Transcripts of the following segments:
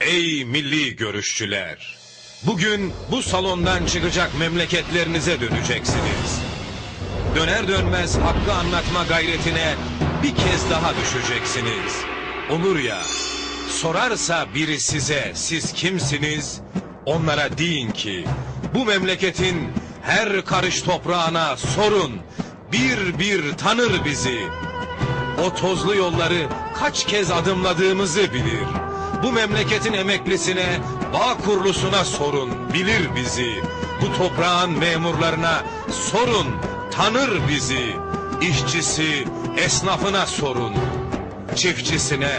Ey milli görüşçüler! Bugün bu salondan çıkacak memleketlerinize döneceksiniz. Döner dönmez hakkı anlatma gayretine bir kez daha düşeceksiniz. Olur ya, sorarsa biri size siz kimsiniz? Onlara deyin ki bu memleketin her karış toprağına sorun. Bir bir tanır bizi. O tozlu yolları kaç kez adımladığımızı bilir. Bu memleketin emeklisine, bağ kurlusuna sorun, bilir bizi. Bu toprağın memurlarına sorun, tanır bizi. İşçisi, esnafına sorun. Çiftçisine,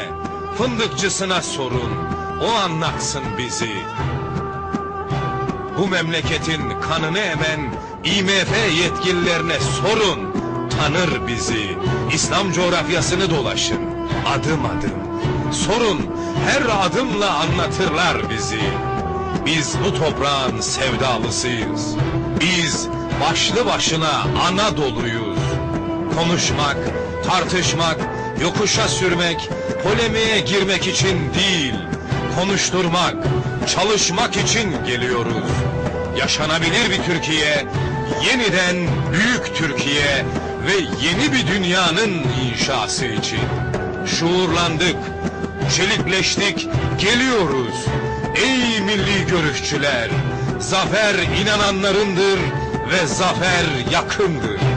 fındıkçısına sorun. O anlatsın bizi. Bu memleketin kanını emen IMF yetkililerine sorun. Tanır bizi. İslam coğrafyasını dolaşın. Adım adım. Sorun. Her adımla anlatırlar bizi. Biz bu toprağın sevdalısıyız. Biz başlı başına Anadolu'yuz. Konuşmak, tartışmak, yokuşa sürmek, polemiğe girmek için değil, konuşturmak, çalışmak için geliyoruz. Yaşanabilir bir Türkiye, yeniden büyük Türkiye ve yeni bir dünyanın inşası için. Şuurlandık, çelikleştik, geliyoruz. Ey milli görüşçüler, zafer inananlarındır ve zafer yakındır.